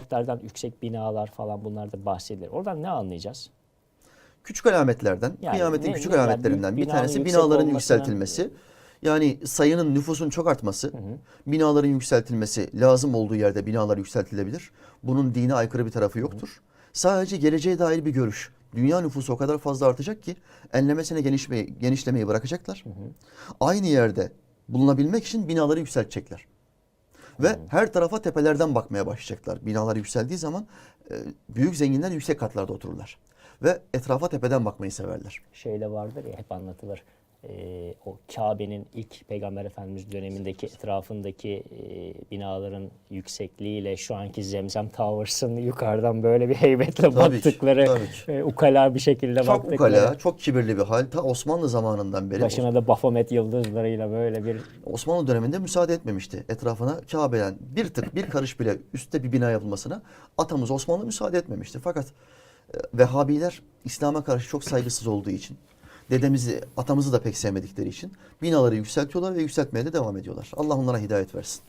işaretlerden yüksek binalar falan bunlarda bahsedilir. Oradan ne anlayacağız? Küçük alametlerden, Yani kıyametin ne- küçük ne- alametlerinden bir tanesi yüksek binaların yükseltilmesi. Yani sayının nüfusun çok artması, binaların yükseltilmesi lazım olduğu yerde binalar yükseltilebilir. Bunun dine aykırı bir tarafı yoktur. Sadece geleceğe dair bir görüş. Dünya nüfusu o kadar fazla artacak ki enlemesine genişmeyi, genişlemeyi bırakacaklar. Aynı yerde bulunabilmek için binaları yükseltecekler. Ve her tarafa tepelerden bakmaya başlayacaklar. Binalar yükseldiği zaman e, büyük zenginler yüksek katlarda otururlar. Ve etrafa tepeden bakmayı severler. Şeyde vardır ya hep anlatılır. Ee, o Kabe'nin ilk Peygamber Efendimiz dönemindeki etrafındaki e, binaların yüksekliğiyle şu anki Zemzem Towers'ın yukarıdan böyle bir heybetle Tabii ki, baktıkları, tabii ki. e, ukala bir şekilde Çok baktıkları. ukala, çok kibirli bir hal. Ta Osmanlı zamanından beri Başına da Baphomet yıldızlarıyla böyle bir Osmanlı döneminde müsaade etmemişti. Etrafına Kabe'den bir tık bir karış bile üstte bir bina yapılmasına atamız Osmanlı müsaade etmemişti. Fakat Vehhabiler İslam'a karşı çok saygısız olduğu için dedemizi, atamızı da pek sevmedikleri için binaları yükseltiyorlar ve yükseltmeye de devam ediyorlar. Allah onlara hidayet versin.